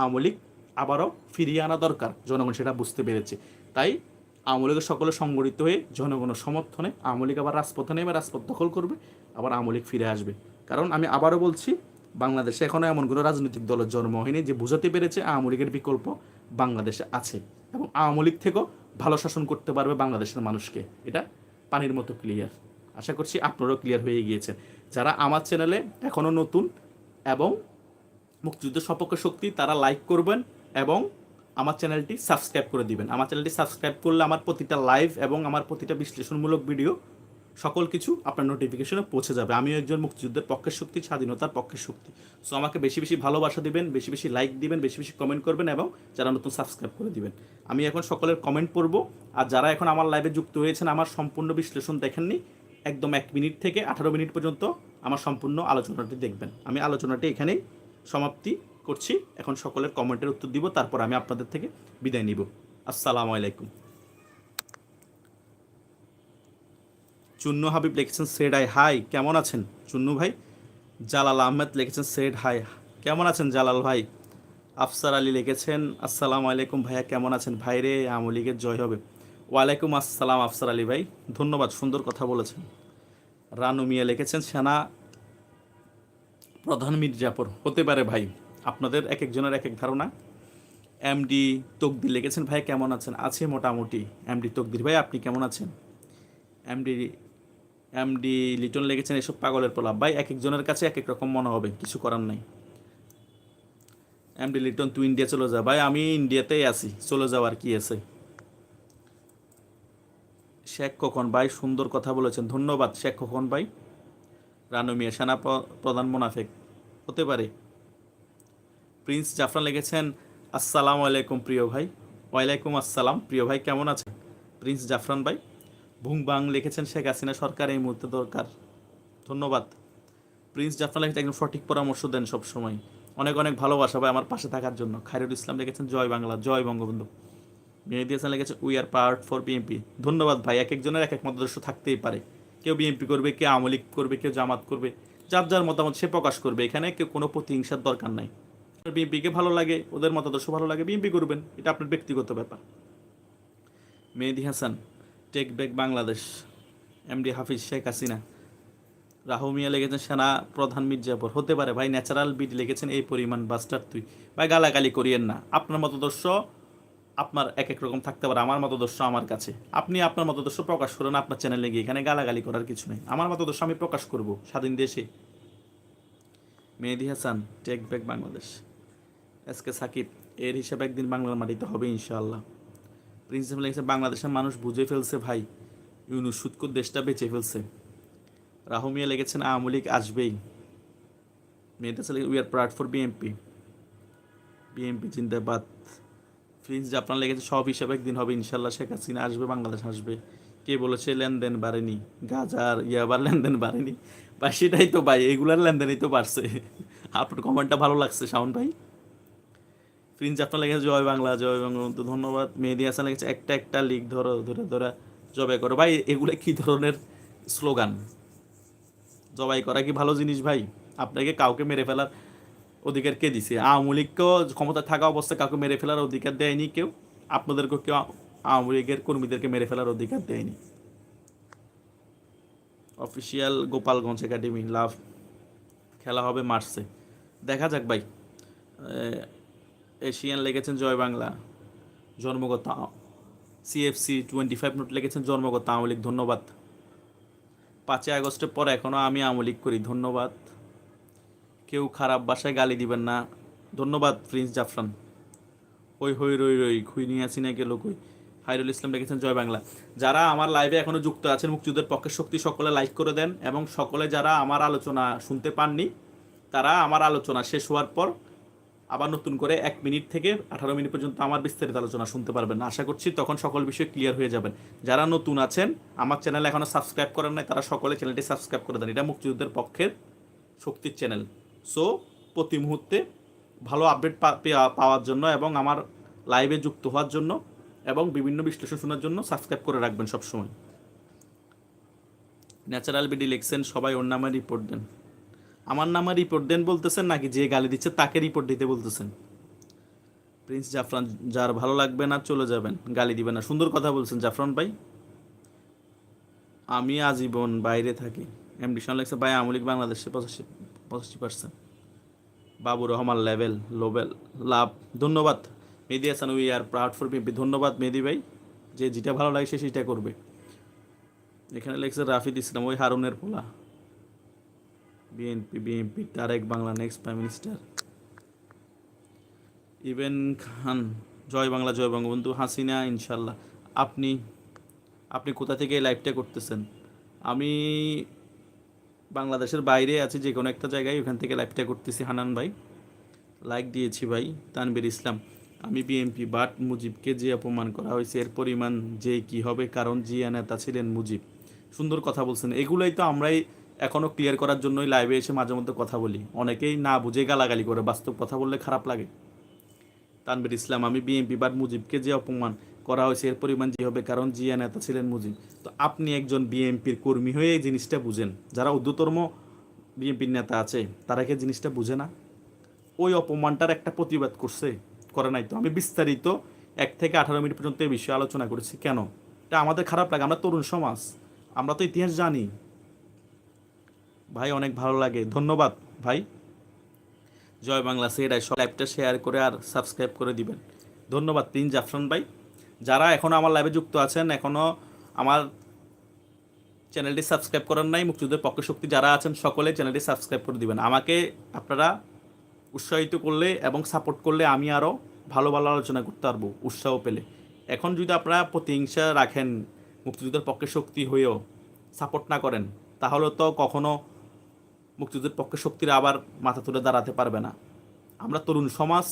আওয়ামী লীগ আবারও ফিরিয়ে আনা দরকার। জনগণ সেটা বুঝতে পেরেছে। তাই আওয়ামী লীগের সকলে সংগঠিত হয়ে জনগণের সমর্থনে আওয়ামী লীগ আবার রাজপথে নেমে রাজপথ দখল করবে, আবার আওয়ামী লীগ ফিরে আসবে। কারণ আমি আবারও বলছি, বাংলাদেশে এখনও এমন কোনো রাজনৈতিক দলের জন্ম হয়নি যে বুঝাতে পেরেছে আওয়ামী লীগের বিকল্প বাংলাদেশে আছে। এবং আওয়ামী লীগ থেকেও ভালো শাসন করতে পারবে বাংলাদেশের মানুষকে। এটা পানির মতো ক্লিয়ার আশা করছি আপনারাও ক্লিয়ার হয়ে গিয়েছেন। যারা আমার চ্যানেলে এখনও নতুন এবং মুক্তিযুদ্ধের সপক্ষ শক্তি, তারা লাইক করবেন এবং আমার চ্যানেলটি সাবস্ক্রাইব করে দিবেন। আমার চ্যানেলটি সাবস্ক্রাইব করলে আমার প্রতিটা লাইভ এবং আমার প্রতিটা বিশ্লেষণমূলক ভিডিও সকল কিছু আপনার নোটিফিকেশনে পৌঁছে যাবে। আমিও একজন মুক্তিযুদ্ধের পক্ষের শক্তি, স্বাধীনতার পক্ষের শক্তি। সো আমাকে বেশি বেশি ভালোবাসা দিবেন, বেশি বেশি লাইক দিবেন, বেশি বেশি কমেন্ট করবেন এবং যারা নতুন সাবস্ক্রাইব করে দিবেন। আমি এখন সকলের কমেন্ট পড়ব। আর যারা এখন আমার লাইভে যুক্ত হয়েছেন, আমার সম্পূর্ণ বিশ্লেষণ দেখেননি, একদম এক মিনিট থেকে আঠারো মিনিট পর্যন্ত আমার সম্পূর্ণ আলোচনাটি দেখবেন। আমি আলোচনাটি এখানেই সমাপ্তি করছি। এখন সকলের কমেন্টের উত্তর দিব, তারপর আমি আপনাদের থেকে বিদায় নিব। আসসালামু আলাইকুম। চুন্নু হাবিব লিখেছেন সেড হাই হাই কেমন আছেন? চুন্নু ভাই, জালাল আহমেদ লিখেছেন সেড হাই কেমন আছেন জালাল ভাই? আফসার আলী লিখেছেন, আসসালামু আলাইকুম ভাইয়া, কেমন আছেন? ভাইরে আওয়ামী লীগের জয় হবে। ওয়ালাইকুম আসসালাম আফসার আলী ভাই, ধন্যবাদ, সুন্দর কথা বলেছেন। রানু মিয়া লিখেছেন, সেনা প্রধান মির্জাপুর, হতে পারে ভাই, আপনাদের এক একজনের এক এক ধারণা। এমডি তকদির লিখেছেন, ভাই, কেমন আছেন? আছে মোটামুটি। এমডি তকদির, ভাই, আপনি কেমন আছেন? এমডি এমডি লিটন লিখেছেন, এসব পাগলের প্রলাপ। ভাই, এক একজনের কাছে এক এক রকম মনে হবে, কিছু করার নাই। এমডি লিটন, তুই ইন্ডিয়া চলে যা। ভাই, আমি ইন্ডিয়াতেই আছি, চলে যাওয়ার কি আছে? শেখ কখন? ভাই, সুন্দর কথা বলেছেন, ধন্যবাদ শেখ কখন ভাই? রানু মিয়া, সেনা প্রধান মোনাফেক, হতে পারে। প্রিন্স জাফরান লিখেছেন, আসসালামু আলাইকুম প্রিয় ভাই। ওয়ালাইকুম আসসালাম। প্রিয় ভাই, কেমন আছেন? প্রিন্স জাফরান ভাই ভুং বাং লিখেছেন শেখ হাসিনা, সরকার এই মুহূর্তে দরকার। ধন্যবাদ। প্রিন্স জাফরান লিখেছেন একদম সঠিক পরামর্শ দেন সবসময়। অনেক অনেক ভালোবাসা ভাই আমার পাশে থাকার জন্য। খায়রুল ইসলাম লিখেছেন, জয় বাংলা, জয় বঙ্গবন্ধু। মেহেদি হাসান লিখেছে we are part for BMP ধন্যবাদ ভাই, এক একজনের এক এক মতাদর্শ থাকতেই পারে। কেউ বিএনপি করবে, কেউ আওয়ামী লীগ করবে, কেউ জামাত করবে। যার যার মতামত সে প্রকাশ করবে। এখানে কেউ কোনো প্রতিহিংসার দরকার নাই। বিএনপিকে ভালো লাগে, ওদের মতাদর্শ ভালো লাগে বিএনপি করবেন। এটা আপনার ব্যক্তিগত ব্যাপার। Mehedi Hasan take back Bangladesh MD Hafiz Sheikh Hasina Rahu Mia লিখেছেন, সেনা প্রধান মির্জাপুর। হতে পারে, ভাই ন্যাচারাল বিট লিখেছেন, এই পরিমাণ বাস্টার তুই। ভাই, গালাগালি করিয়েন না। আপনার মতাদর্শ আপনার এক এক রকম থাকতে পারে, আমার মতাদর্শ আমার কাছে। আপনি আপনার মতাদর্শ প্রকাশ করেন আপনার চ্যানেলে গিয়ে, এখানে গালাগালি করার কিছু নেই। আমার মতাদর্শ আমি প্রকাশ করব স্বাধীন দেশে। Mehedi Hasan take back Bangladesh S K Sakib, এর হিসাবে একদিন বাংলার মাটিতে হবে ইনশাআল্লাহ। প্রিন্সিপাল লিখেছে বাংলাদেশের মানুষ বুঝে ফেলছে ভাই। ইউনুস সুৎকুর দেশটা বেঁচে ফেলছে। রাহুমিয়া লেগেছেন, আওয়ামী লীগ আসবেই। মেয়েটা we are proud for BMP BMP জিন্দাবাদ। প্রিন্স জাপান লেগেছে, সব হিসাবে একদিন হবে। ইনশাল্লাহ শেখ হাসিনা আসবে, বাংলাদেশ আসবে। কে বলেছে, লেনদেন বাড়েনি। গাজার ইয়াবার লেনদেন বাড়েনি। ভাই সেটাই তো ভাই, এগুলার লেনদেনই তো বাড়ছে। আপনার কমেন্টটা ভালো লাগছে, শাওন ভাই? প্রিন্স আপনার লেগেছে, জয় বাংলা, জয় বঙ্গবন্ধু, ধন্যবাদ। মেহেদি হাসান লেগেছে, একটা একটা লিগ ধরো, ধরে ধরে জবাই করো। ভাই, এগুলো কি ধরনের স্লোগান? জবাই করা কি ভালো জিনিস ভাই? আপনাকে কাউকে মেরে ফেলার অধিকার কে দিছে? আওয়ামী লীগকেও ক্ষমতা থাকা অবস্থায় কাউকে মেরে ফেলার অধিকার দেয়নি কেউ। আপনাদেরকে কেউ আওয়ামী লীগের কর্মীদেরকে মেরে ফেলার অধিকার দেয়নি। Official Gopalganj academy, love. খেলা হবে মার্চে। দেখা যাক ভাই। এশিয়ান লেগেছেন জয় বাংলা, জন্মগত সিএফসি টোয়েন্টি ফাইভ নোট লেগেছেন জন্মগত আওয়ামী লীগ, ধন্যবাদ। পাঁচই আগস্টের পর এখনও আমি আওয়ামী লীগ করি, ধন্যবাদ। কেউ খারাপ বাসায় গালি দিবেন না, ধন্যবাদ প্রিন্স জাফরান। ওই হই, রই রই, খুই নিয়ে আসি না গেল কই হাইরুল ইসলাম লিখেছেন জয় বাংলা। যারা আমার লাইভে এখনও যুক্ত আছেন, মুক্তিযুদ্ধের পক্ষে শক্তি সকলে লাইক করে দেন এবং সকলে যারা আমার আলোচনা শুনতে পাননি, তারা আমার আলোচনা শেষ হওয়ার পর আবার নতুন করে এক মিনিট থেকে আঠারো মিনিট পর্যন্ত আমার বিস্তারিত আলোচনা শুনতে পারবেন। আশা করছি তখন সকল বিষয় ক্লিয়ার হয়ে যাবেন। যারা নতুন আছেন, আমার চ্যানেল এখনও সাবস্ক্রাইব করেন নাই, তারা সকলে চ্যানেলটি সাবস্ক্রাইব করে দেন। এটা মুক্তিযুদ্ধের পক্ষের শক্তির চ্যানেল সো প্রতি মুহূর্তে ভালো আপডেট পাওয়ার জন্য এবং আমার লাইভে যুক্ত হওয়ার জন্য এবং বিভিন্ন বিশ্লেষণ শোনার জন্য সাবস্ক্রাইব করে রাখবেন সবসময়। ন্যাচারাল বিডি লিখছেন সবাই ওর নামে রিপোর্ট দেন। আমার নামে রিপোর্ট দেন বলতেছেন নাকি যে গালি দিচ্ছে তাকে রিপোর্ট দিতে বলতেছেন? প্রিন্স জাফরান যার ভালো লাগবে না চলে যাবেন, গালি দিবেন না। সুন্দর কথা বলছেন জাফরান ভাই। আমি আজীবন বাইরে থাকি। এমডি শান লেখছে, ভাই আমলিক বাংলাদেশে পঁচাশি পঁচাশি পার্সেন্ট বাবু রহমান লেভেল লোবেল লাভ, ধন্যবাদ। Mehedi Hasan we are proud for BNP ধন্যবাদ মেহেদি ভাই। যে যেটা ভালো লাগে সে সেটা করবে। এখানে লেখছে, রাফিদ ইসলাম, ওই হারুনের পোলা। BNP BNP Tarek Bangla next prime minister even Khan Joy Bangla, Joy Bangabandhu Hasina ইনশাল্লাহ আপনি আপনি কোথা থেকে লাইভটা করতেছেন? আমি বাংলাদেশের বাইরে আছি, যে কোনো একটা জায়গায় ওখান থেকে লাইভটা করতেছি, হানান ভাই। লাইক দিয়েছি ভাই তানবির ইসলাম। আমি বিএনপি বাট মুজিবকে যে অপমান করা হয়েছে, এর পরিমাণ যে কি হবে, কারণ জিয়া নেতা ছিলেন মুজিব। সুন্দর কথা বলছেন। এগুলোই তো আমরাই এখনও ক্লিয়ার করার জন্যই লাইভে এসে মাঝে মধ্যে কথা বলি। অনেকেই না বুঝে গালাগালি করে, বাস্তব কথা বললে খারাপ লাগে। তানবির ইসলাম, আমি বিএনপি বাট মুজিবকে যে অপমান করা হয়েছে, এর পরিমাণ যে হবে, কারণ জিয়া নেতা ছিলেন মুজিব। তো আপনি একজন বিএনপির কর্মী হয়ে এই জিনিসটা বুঝেন। যারা ঊর্ধ্বতম বিএনপির নেতা আছে, তারা কি জিনিসটা বুঝে না? ওই অপমানটার একটা প্রতিবাদ করছে, করে নাই তো। আমি বিস্তারিত এক থেকে আঠারো মিনিট পর্যন্ত এই বিষয়ে আলোচনা করেছি। কেন? এটা আমাদের খারাপ লাগে। আমরা তরুণ সমাজ, আমরা তো ইতিহাস জানি। ভাই, অনেক ভালো লাগে। ধন্যবাদ ভাই। জয় বাংলা সেটাই সব লাইভটা শেয়ার করে আর সাবস্ক্রাইব করে দিবেন। ধন্যবাদ তিন জাফরান ভাই। যারা এখনও আমার লাইভে যুক্ত আছেন এখনও আমার চ্যানেলটি সাবস্ক্রাইব করার নাই, মুক্তিযুদ্ধের পক্ষে শক্তি যারা আছেন, সকলে চ্যানেলটি সাবস্ক্রাইব করে দিবেন। আমাকে আপনারা উৎসাহিত করলে এবং সাপোর্ট করলে আমি আরও ভালো ভালো আলোচনা করতে পারব, উৎসাহ পেলে। এখন যদি আপনারা প্রতিহিংসা রাখেন, মুক্তিযুদ্ধের পক্ষে শক্তি হয়েও সাপোর্ট না করেন, তাহলে তো কখনো মুক্তিযুদ্ধের পক্ষে শক্তিরা আবার মাথা তুলে দাঁড়াতে পারবে না। আমরা তরুণ সমাজ,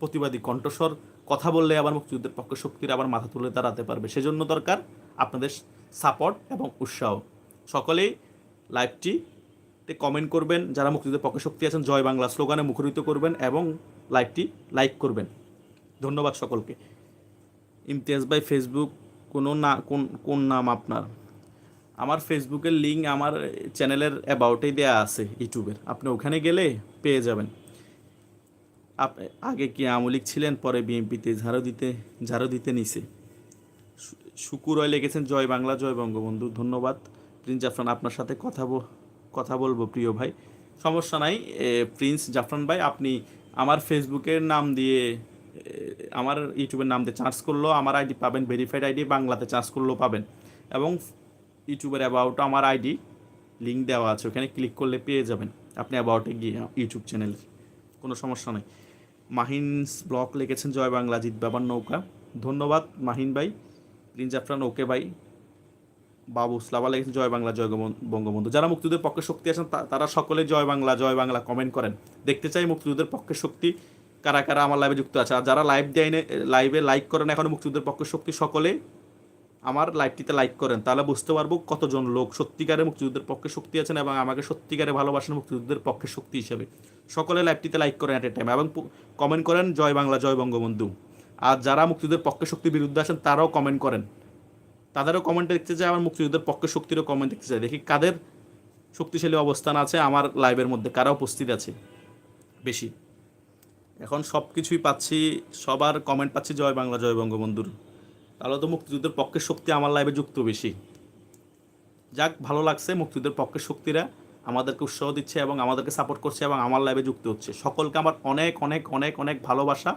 প্রতিবাদী কণ্ঠস্বর, কথা বললে আবার মুক্তিযুদ্ধের পক্ষে শক্তিরা আবার মাথা তুলে দাঁড়াতে পারবে। সেজন্য দরকার আপনাদের সাপোর্ট এবং উৎসাহ। সকলেই লাইভটিতে কমেন্ট করবেন, যারা মুক্তিযুদ্ধের পক্ষে শক্তি আছেন, জয় বাংলা স্লোগানে মুখরিত করবেন এবং লাইভটি লাইক করবেন। ধন্যবাদ সকলকে। ইমতিয়াজ ভাই ফেসবুক কোনো না, কোন কোন নাম আপনার? আমার ফেসবুকের লিঙ্ক আমার চ্যানেলের অ্যাবাউটেই দেওয়া আছে ইউটিউবের। আপনি ওখানে গেলে পেয়ে যাবেন। আপ আগে কি আমলিক ছিলেন? পরে বিএনপিতে ঝাড়ু দিতে ঝাড়ু দিতে নিছে। শুকুর রয় লিখেছেন জয় বাংলা, জয় বঙ্গবন্ধু। ধন্যবাদ। প্রিন্স জাফরান, আপনার সাথে কথা কথা বলব প্রিয় ভাই। সমস্যা নাই। প্রিন্স জাফরান ভাই, আপনি আমার ফেসবুকের নাম দিয়ে আমার ইউটিউবের নাম দিয়ে চার্জ করলেও আমার আইডি পাবেন। ভেরিফাইড আইডি বাংলাতে চার্জ করলেও পাবেন। এবং ইউটিউবের অ্যাবাউট আমার আইডি লিঙ্ক দেওয়া আছে, ওখানে ক্লিক করলে পেয়ে যাবেন। আপনি অ্যাবাউটে গিয়ে ইউটিউব চ্যানেল, কোনো সমস্যা নেই। মাহিনস ব্লগ লিখেছেন জয় বাংলা জিত বাবার নৌকা। ধন্যবাদ মাহিন ভাই, প্রিন্স জাফরান ওকে ভাই। বাবু স্লাবা লিখেছেন জয় বাংলা, জয় বঙ্গবন্ধু। যারা মুক্তিযুদ্ধের পক্ষে শক্তি আছেন তারা সকলে জয় বাংলা জয় বাংলা কমেন্ট করেন। দেখতে চাই মুক্তিযুদ্ধের পক্ষে শক্তি কারা কারা আমার লাইভে যুক্ত আছে। আর যারা লাইভ দেয় লাইভে লাইক করেন, এখন মুক্তিযুদ্ধের পক্ষে শক্তি সকলে আমার লাইভটিতে লাইক করেন, তাহলে বুঝতে পারব কতজন লোক সত্যিকারে মুক্তিযুদ্ধের পক্ষে শক্তি আছেন এবং আমাকে সত্যিকারে ভালোবাসেন মুক্তিযুদ্ধের পক্ষে শক্তি হিসেবে। সকলে লাইভটিতে লাইক করেন অ্যাট এ টাইম এবং কমেন্ট করেন, জয় বাংলা, জয় বঙ্গবন্ধু। আর যারা মুক্তিযুদ্ধের পক্ষে শক্তির বিরুদ্ধে আছেন তারাও কমেন্ট করেন। তাদেরও কমেন্ট দেখতে চাই আমার মুক্তিযুদ্ধের পক্ষে শক্তিরও কমেন্ট দেখতে চাই। দেখি কাদের শক্তিশালী অবস্থান আছে আমার লাইভের মধ্যে, কারা উপস্থিত আছে বেশি। এখন সব কিছুই পাচ্ছি, সবার কমেন্ট পাচ্ছি, জয় বাংলা, জয় বঙ্গবন্ধুর। তাহলে তো মুক্তিযুদ্ধের পক্ষের শক্তি আমার লাইভে যুক্ত বেশি। যাক, ভালো লাগছে মুক্তিযুদ্ধের পক্ষের শক্তিরা আমাদেরকে উৎসাহ দিচ্ছে এবং আমাদেরকে সাপোর্ট করছে এবং আমার লাইভে যুক্ত হচ্ছে। সকলকে আমার অনেক অনেক অনেক অনেক ভালোবাসা,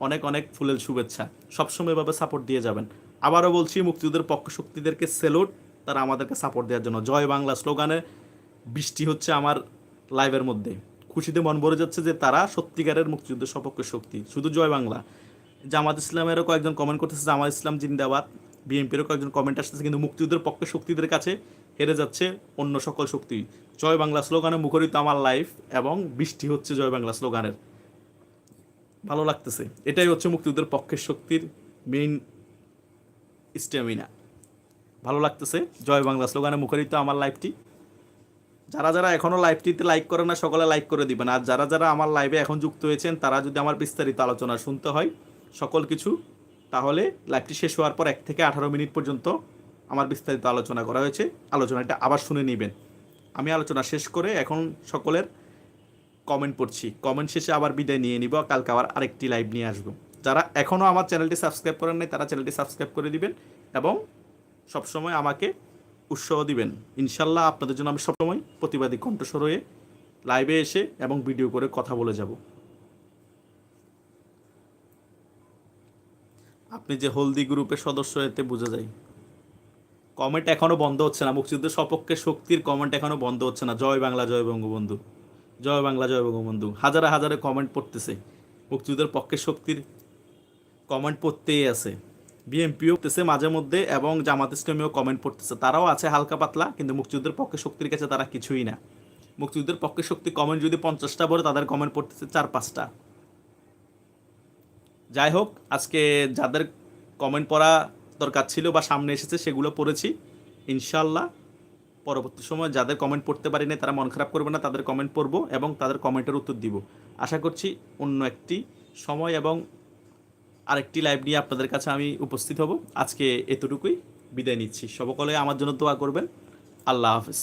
অনেক অনেক ফুলেল শুভেচ্ছা। সবসময় এভাবে সাপোর্ট দিয়ে যাবেন। আবারও বলছি, মুক্তিযুদ্ধের পক্ষ শক্তিদেরকে সেলুট তারা আমাদেরকে সাপোর্ট দেওয়ার জন্য। জয় বাংলা স্লোগানে, বৃষ্টি হচ্ছে আমার লাইভের মধ্যে। খুশিতে মন ভরে যাচ্ছে যে তারা সত্যিকারের মুক্তিযুদ্ধের সপক্ষে শক্তি। শুধু জয় বাংলা। জামাত ইসলামেরও কয়েকজন কমেন্ট করতেছে, জামাত ইসলাম, জিন্দাবাদ। বিএনপিরও কয়েকজন কমেন্ট আসতেছে, কিন্তু মুক্তিযুদ্ধের পক্ষে শক্তিদের কাছে হেরে যাচ্ছে অন্য সকল শক্তি। জয় বাংলা স্লোগানে মুখরিত আমার লাইফ এবং বৃষ্টি হচ্ছে জয় বাংলা স্লোগানের। ভালো লাগতেছে। এটাই হচ্ছে মুক্তিযুদ্ধের পক্ষের শক্তির মেইন স্ট্যামিনা ভালো লাগতেছে জয় বাংলা স্লোগানে মুখরিত আমার লাইফটি যারা যারা এখনও লাইভটিতে লাইক করে না, সকলে লাইক করে দিবেন। আর যারা যারা আমার লাইভে এখন যুক্ত হয়েছেন, তারা যদি আমার বিস্তারিত আলোচনা শুনতে হয় সকল কিছু, তাহলে লাইভটি শেষ হওয়ার পর এক থেকে আঠারো মিনিট পর্যন্ত আমার বিস্তারিত আলোচনা করা হয়েছে। আলোচনাটা আবার শুনে নেবেন। আমি আলোচনা শেষ করে এখন সকলের কমেন্ট পড়ছি। কমেন্ট শেষে আবার বিদায় নিয়ে নিব। কালকে আবার আরেকটি লাইভ নিয়ে আসব। যারা এখনও আমার চ্যানেলটি সাবস্ক্রাইব করেন নাই, তারা চ্যানেলটি সাবস্ক্রাইব করে দিবেন এবং সবসময় আমাকে উৎসাহ দিবেন। ইনশাল্লাহ আপনাদের জন্য আমি সবসময় প্রতিবাদী কণ্ঠস্বর হয়ে লাইভে এসে এবং ভিডিও করে কথা বলে যাব। আপনি যে হলদি গ্রুপের সদস্য, এতে বোঝা যায়। কমেন্ট এখনও বন্ধ হচ্ছে না। মুক্তিযুদ্ধের সপক্ষে শক্তির কমেন্ট এখনও বন্ধ হচ্ছে না। জয় বাংলা, জয় বঙ্গবন্ধু। জয় বাংলা, জয় বঙ্গবন্ধু। হাজারে হাজারে কমেন্ট পড়তেছে। মুক্তিযুদ্ধের পক্ষে শক্তির কমেন্ট পড়তেই আছে। বিএমপিও পড়তেছে মাঝে মধ্যে এবং জামাত ইসলামীও কমেন্ট পড়তেছে। তারাও আছে হালকা পাতলা, কিন্তু মুক্তিযুদ্ধের পক্ষে শক্তির কাছে তারা কিছুই না। মুক্তিযুদ্ধের পক্ষে শক্তি কমেন্ট যদি পঞ্চাশটা পড়ে, তাদের কমেন্ট পড়তেছে চার পাঁচটা। যাই হোক, আজকে যাদের কমেন্ট পড়া দরকার ছিল বা সামনে এসেছে, সেগুলো পড়েছি। ইনশাল্লাহ পরবর্তী সময় যাদের কমেন্ট পড়তে পারি না তারা মন খারাপ করবে না, তাদের কমেন্ট পড়ব এবং তাদের কমেন্টের উত্তর দিব। আশা করছি অন্য একটি সময় এবং আরেকটি লাইভ নিয়ে আপনাদের কাছে আমি উপস্থিত হব। আজকে এতটুকুই, বিদায় নিচ্ছি। সকলে আমার জন্য দোয়া করবেন। আল্লাহ হাফেজ।